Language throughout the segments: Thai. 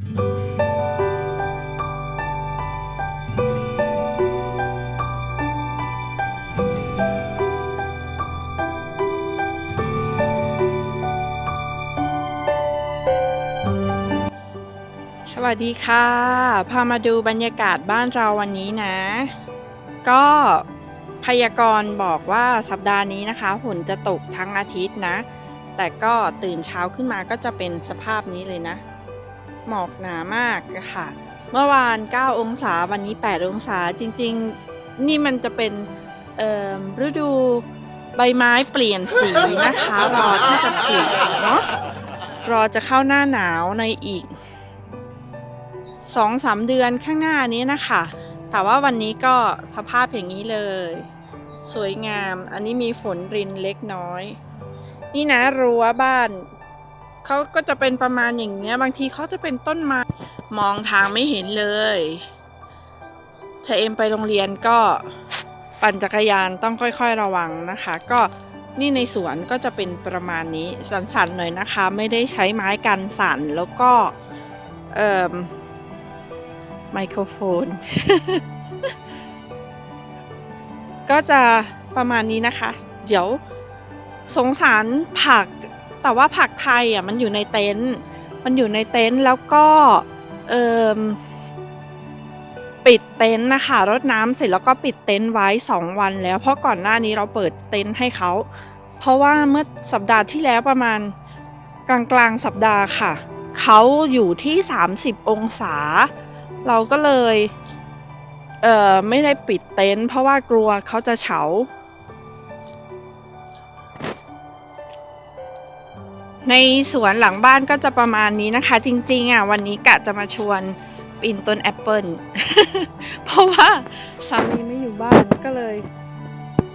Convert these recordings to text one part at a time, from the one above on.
สวัสดีค่ะ พามาดูบรรยากาศบ้านเราวันนี้นะ ก็พยากรณ์บอกว่าสัปดาห์นี้นะคะฝนจะตกทั้งอาทิตย์นะ แต่ก็ตื่นเช้าขึ้นมาก็จะเป็นสภาพนี้เลยนะ หมอกหนามากนะคะเมื่อวาน 9 องศาวันนี้ 8 องศาจริง ๆ นี่มันจะเป็นฤดูใบไม้เปลี่ยนสีนะคะ รอที่จะผลิเนาะรอจะเข้าหน้าหนาวในอีกสองสามเดือนข้างหน้านี้นะคะ แต่ว่าวันนี้ก็สภาพอย่างนี้เลย สวยงาม อันนี้มีฝนรินเล็กน้อย นี่นะรั้วบ้าน เขาก็จะเป็นประมาณอย่างเงี้ย บางทีเขาจะเป็นต้นไม้มองทางไม่เห็นเลยชเอ็มไปโรงเรียนก็ปั่นจักรยานต้องค่อยๆระวังนะคะ ก็นี่ในสวนก็จะเป็นประมาณนี้สั่นๆหน่อยนะคะ ไม่ได้ใช้ไม้กันสันแล้วก็เอ่อไมโครโฟน ก็จะประมาณนี้นะคะ เดี๋ยวสงสารผัก แต่ว่าผักไทยอะมันอยู่ในเต็นท์มันอยู่ในเต็นท์แล้วก็เอ่มปิดเต็นท์นะคะรดน้ำเสร็จแล้วก็ปิดเต็นท์ไว้สองวันแล้ว เพราะก่อนหน้านี้เราเปิดเต็นท์ให้เขา เพราะว่าเมื่อสัปดาห์ที่แล้วประมาณกลางกลางสัปดาห์ค่ะ เขาอยู่ที่ 30 องศา เราก็เลยเออไม่ได้ปิดเต็นท์เพราะว่ากลัวเขาจะเฉา ในสวนหลังบ้านก็จะประมาณนี้นะคะ จริงๆอะวันนี้กะจะมาชวนปีนต้นแอปเปิลเพราะว่าสามีไม่อยู่บ้านก็เลย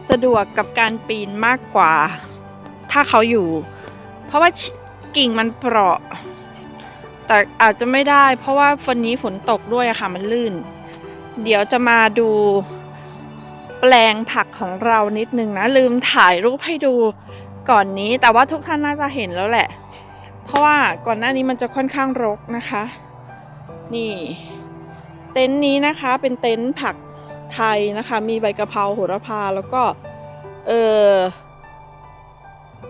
สะดวกกับการปีนมากกว่า ถ้าเขาอยู่ เพราะว่ากิ่งมันเปราะ แต่อาจจะไม่ได้ เพราะว่าวันนี้ฝนตกด้วยค่ะมันลื่น เดี๋ยวจะมาดูแปลงผักของเรานิดนึงนะ ลืมถ่ายรูปให้ดู ก่อนนี้แต่ว่าทุกท่านน่าจะเห็นแล้วแหละ เพราะว่าก่อนหน้านี้มันจะค่อนข้างรกนะคะ นี่ เต็นท์นี้นะคะเป็นเต็นท์ผักไทยนะคะ มีใบกะเพราโหระพาแล้วก็ เออ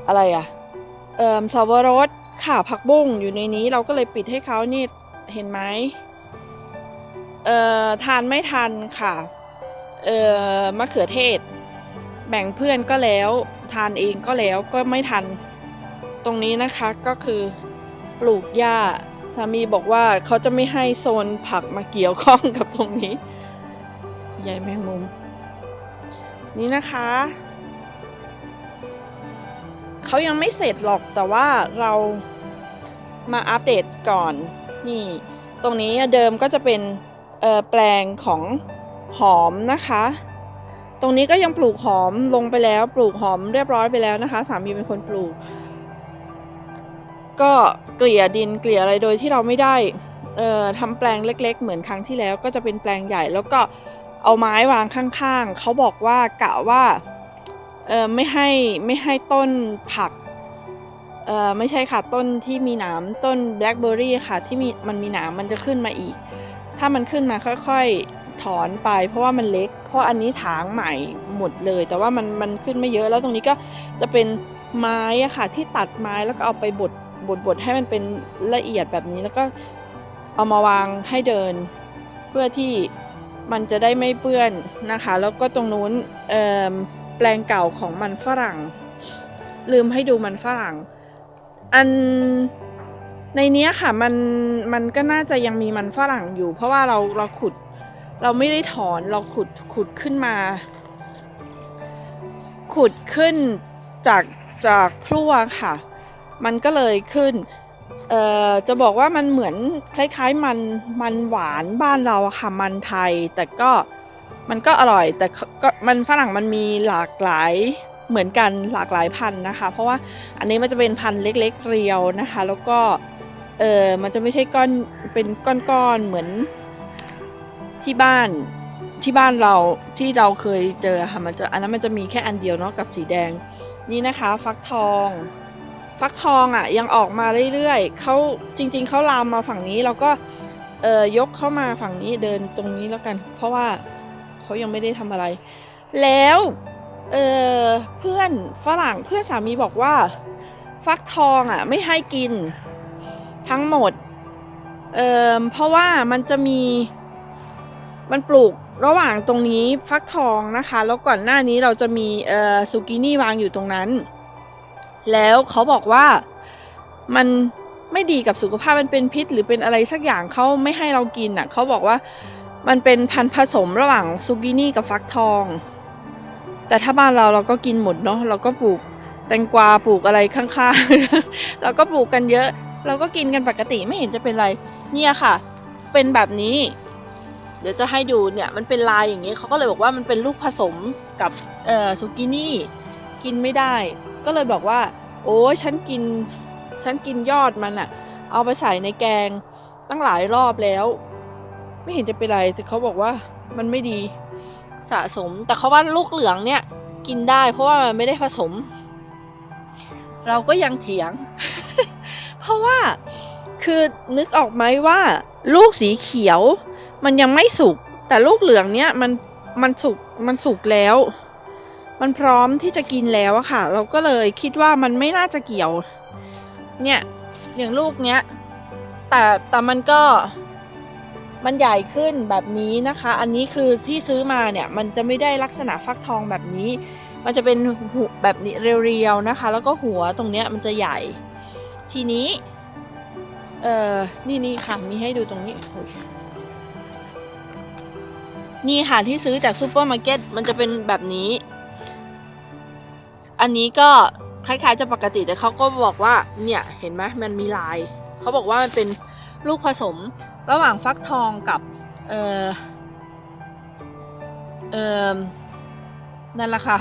อะไรอะเอ่อสาวรสค่ะผักบุ้งอยู่ในนี้เราก็เลยปิดให้เขานี่เห็นไหมเอ่อทานไม่ทันค่ะ เอ่อมะเขือเทศ แบ่งเพื่อนก็แล้ว ทานเองก็แล้วก็ไม่ทัน ตรงนี้นะคะก็คือปลูกหญ้าสามีบอกว่าเขาจะไม่ให้โซนผักมาเกี่ยวข้องกับตรงนี้ ใหญ่แมงมุม นี่นะคะ เขายังไม่เสร็จหรอกแต่ว่าเรามาอัปเดตก่อน นี่ ตรงนี้เดิมก็จะเป็นแปลงของหอมนะคะ ตรงนี้ก็ยังปลูกหอมลงไปแล้ว ปลูกหอมเรียบร้อยไปแล้วนะคะ สามีเป็นคนปลูก ก็เกลี่ยดินเกลี่ยอะไรโดยที่เราไม่ได้เอ่อทำแปลงเล็ก ๆ เหมือนครั้งที่แล้ว ก็จะเป็นแปลงใหญ่ แล้วก็เอาไม้วางข้างๆเขาบอกว่ากะว่าเออไม่ให้ไม่ให้ต้นผักเออไม่ใช่ค่ะต้นที่มีหนามต้นแบล็คเบอร์รี่ค่ะที่มีมันมีหนามมันจะขึ้นมาอีก ถ้ามันขึ้นมาค่อยๆ ถอนไป เพราะว่ามันเล็ก เพราะอันนี้ถางใหม่หมดเลย แต่ว่ามันมันขึ้นไม่เยอะแล้วตรงนี้ก็จะเป็นไม้อะค่ะที่ตัดไม้แล้วก็เอาไปบดบดบดให้มันเป็นละเอียดแบบนี้แล้วก็เอามาวางให้เดิน เพื่อที่มันจะได้ไม่เปื้อนนะคะ แล้วก็ตรงนู้นแปลงเก่าของมันฝรั่ง ลืมให้ดูมันฝรั่ง อันในนี้ค่ะมันมันก็น่าจะยังมีมันฝรั่งอยู่ เพราะว่าเราเราขุด เราไม่ได้ถอนเราขุดขุดขึ้นมา ขุดขึ้นจากจากพลั่วค่ะ มันก็เลยขึ้นเอ่อจะบอกว่ามันเหมือนคล้ายๆมันมันหวานบ้านเราค่ะมันไทย แต่ก็มันก็อร่อยแต่ก็มันฝรั่งมันมีหลากหลายเหมือนกันหลากหลายพันธุ์นะคะ เพราะว่าอันนี้มันจะเป็นพันธุ์เล็ก ๆ เรียวนะคะ แล้วก็เออมันจะไม่ใช่ก้อนเป็นก้อนๆเหมือน ที่บ้านที่บ้านเราที่เราเคยเจอค่ะมันจะอันนั้นมันจะมีแค่อันเดียวเนาะกับสีแดงนี่นะคะ ฟักทอง ฟักทองอะยังออกมาเรื่อยๆเขาจริง ๆเขาลามมาฝั่งนี้เราก็เออยกเข้ามาฝั่งนี้เดินตรงนี้แล้วกัน เพราะว่าเขายังไม่ได้ทำอะไร แล้วเออเพื่อนฝรั่งเพื่อนสามีบอกว่า ฟักทองอะไม่ให้กินทั้งหมดเออเพราะว่ามันจะมี มันปลูกระหว่างตรงนี้ฟักทองนะคะ แล้วก่อนหน้านี้เราจะมีเอ่อซูกินี่วางอยู่ตรงนั้น แล้วเขาบอกว่ามันไม่ดีกับสุขภาพมันเป็นพิษ หรือเป็นอะไรสักอย่างเขาไม่ให้เรากินอะเขาบอกว่ามันเป็นพันธุ์ผสมระหว่างซูกินี่กับฟักทอง แต่ถ้าบ้านเราเราก็กินหมดเนาะเราก็ปลูกแตงกวาปลูกอะไรข้างๆ เราก็ปลูกกันเยอะ เราก็กินกันปกติไม่เห็นจะเป็นไร เนี่ยค่ะ เป็นแบบนี้ ดี๋ยวจะให้ดูเนี่ยมันเป็นลายอย่างนี้เขาก็เลยบอกว่ามันเป็นลูกผสมกับเอ่อซูกินี่กินไม่ได้ ก็เลยบอกว่า โอ้ยฉันกินฉันกินยอดมันอะเอาไปใส่ในแกงตั้งหลายรอบแล้ว ไม่เห็นจะเป็นไรแต่เขาบอกว่ามันไม่ดีสะสม แต่เขาว่าลูกเหลืองเนี่ยกินได้ เพราะว่ามันไม่ได้ผสม เราก็ยังเถียง เพราะว่าคือนึกออกไหมว่า ลูกสีเขียว มันยังไม่สุก แต่ลูกเหลืองเนี่ยมันมันสุกมันสุกแล้ว มันพร้อมที่จะกินแล้วอะค่ะ เราก็เลยคิดว่ามันไม่น่าจะเกี่ยว เนี่ยอย่างลูกเนี้ย แต่แต่มันก็มันใหญ่ขึ้นแบบนี้นะคะ อันนี้คือที่ซื้อมาเนี่ยมันจะไม่ได้ลักษณะฟักทองแบบนี้ มันจะเป็นหูแบบนี้เรียวๆนะคะ แล้วก็หัวตรงเนี้ยมันจะใหญ่ ทีนี้ เออนี่นี่ค่ะ มีให้ดูตรงนี้ นี่ค่ะที่ซื้อจากซูเปอร์มาร์เก็ตมันจะเป็นแบบนี้ อันนี้ก็คล้ายๆจะปกติแต่เขาก็บอกว่าเนี่ยเห็นไหมมันมีลายเขาบอกว่ามันเป็นลูกผสมระหว่างฟักทองกับเออเออนั่นแหละค่ะ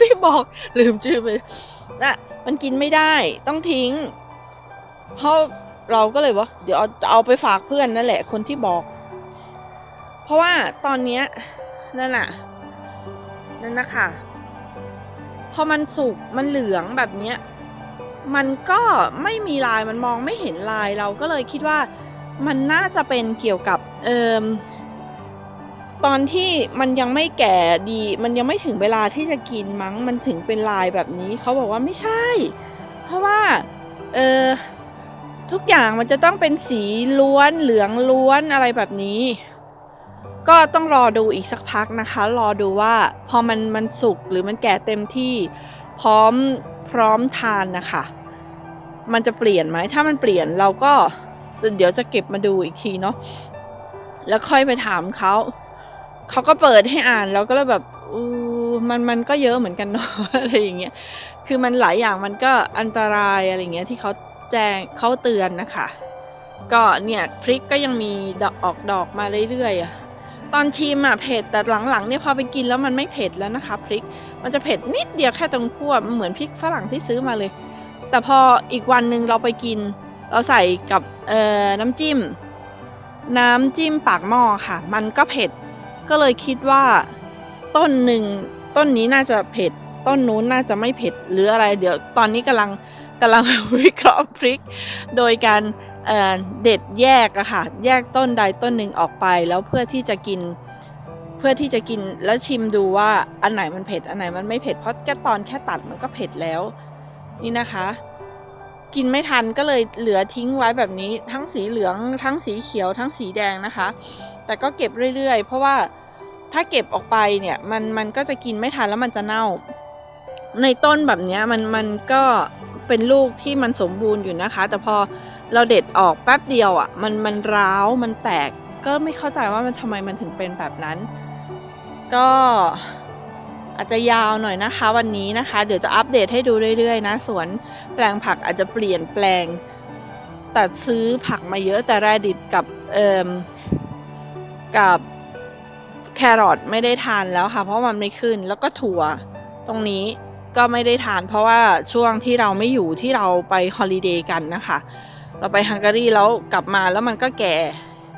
ที่บอกลืมชื่อไปนะมันกินไม่ได้ต้องทิ้ง เพราะเราก็เลยว่า เดี๋ยวเอาจะเอาไปฝากเพื่อนนั่นแหละคนที่บอก ราะว่าตอนเนี้ยนั่นน่ะนั่นนะคะพอมันสุกมันเหลืองแบบเนี้ยมันก็ไม่มีลายมันมองไม่เห็นลายเราก็เลยคิดว่ามันน่าจะเป็นเกี่ยวกับเอ่มตอนที่มันยังไม่แก่ดี มันยังไม่ถึงเวลาที่จะกินมั้ง มันถึงเป็นลายแบบนี้เขาบอกว่าไม่ใช่ เพราะว่าเออทุกอย่างมันจะต้องเป็นสีล้วนเหลืองล้วนอะไรแบบนี้ ก็ต้องรอดูอีกสักพักนะคะ รอดูว่าพอมันมันสุกหรือมันแก่เต็มที่พร้อมพร้อมทานนะคะ มันจะเปลี่ยนไหมถ้ามันเปลี่ยนเราก็เดี๋ยวจะเก็บมาดูอีกทีเนาะแล้วค่อยไปถามเขาเขาก็เปิดให้อ่านเราก็เลยแบบอูมันมันก็เยอะเหมือนกันเนาะอะไรอย่างเงี้ยคือมันหลายอย่างมันก็อันตรายอะไรเงี้ยที่เขาแจ้งเขาเตือนนะคะ ก็เนี่ยพริกก็ยังมีดอกออกดอกมาเรื่อยๆอะ ตอนชิมอะเผ็ดแต่หลังๆเนี่ยพอไปกินแล้วมันไม่เผ็ดแล้วนะคะพริก มันจะเผ็ดนิดเดียวแค่ตรงขั้วเหมือนพริกฝรั่งที่ซื้อมาเลย แต่พออีกวันหนึ่งเราไปกิน เราใส่กับเอ่อน้ำจิ้ม น้ำจิ้มปากหม้อค่ะ มันก็เผ็ดก็เลยคิดว่าต้นหนึ่งต้นนี้น่าจะเผ็ด ต้นนู้นน่าจะไม่เผ็ดหรืออะไร เดี๋ยวตอนนี้กำลังกำลังวิเคราะห์พริก โดยการ เเด็ดแยกอะค่ะ แยกต้นใดต้นหนึ่งออกไป แล้วเพื่อที่จะกิน เพื่อที่จะกินแล้วชิมดูว่าอันไหนมันเผ็ดอันไหนมันไม่เผ็ดเพราะแค่ตอนแค่ตัดมันก็เผ็ดแล้ว นี่นะคะ กินไม่ทันก็เลยเหลือทิ้งไว้แบบนี้ ทั้งสีเหลือง ทั้งสีเขียว ทั้งสีแดงนะคะ แต่ก็เก็บเรื่อยๆ เพราะว่าถ้าเก็บออกไปเนี่ยมันมันก็จะกินไม่ทันแล้วมันจะเน่า ในต้นแบบนี้มันมันก็เป็นลูกที่มันสมบูรณ์อยู่นะคะ แต่พอ เราเด็ดออกแป๊บเดียวอะ่ะมันมันร้าวมันแตกก็ไม่เข้าใจว่ามันทำไมมันถึงเป็นแบบนั้น ก็อาจจะยาวหน่อยนะคะวันนี้นะคะ เดี๋ยวจะอัปเดตให้ดูเรื่อยๆนะ สวนแปลงผักอาจจะเปลี่ยนแปลง แต่ซื้อผักมาเยอะแต่แรดิตกับเอ่มกับแครอทไม่ได้ทานแล้วค่ะ เพราะมันไม่ขึ้นแล้วก็ถั่วตรงนี้ก็ไม่ได้ทาน เพราะว่าช่วงที่เราไม่อยู่ที่เราไปฮอลิเดย์กันนะคะ เราไปฮังการีแล้วกลับมาแล้วมันก็แก่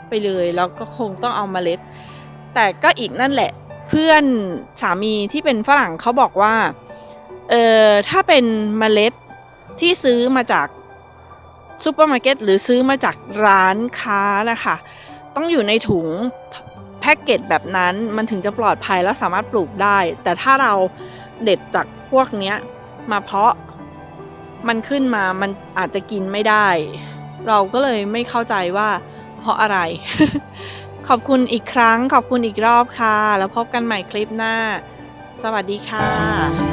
ไปเลยแล้วก็คงต้องเอามาเมล็ด แต่ก็อีกนั่นแหละเพื่อนสามีที่เป็นฝรั่งเขาบอกว่าเออถ้าเป็นเมล็ดที่ซื้อมาจากซูเปอร์มาร์เก็ตหรือซื้อมาจากร้านค้านะคะต้องอยู่ในถุงแพ็กเกจแบบนั้นมันถึงจะปลอดภัยและสามารถปลูกได้ แต่ถ้าเราเด็ดจากพวกเนี้ยมาเพาะ มันขึ้นมามันอาจจะกินไม่ได้ เราก็เลยไม่เข้าใจว่า เพราะอะไร ขอบคุณอีกครั้ง ขอบคุณอีกรอบค่ะ แล้วพบกันใหม่คลิปหน้า สวัสดีค่ะ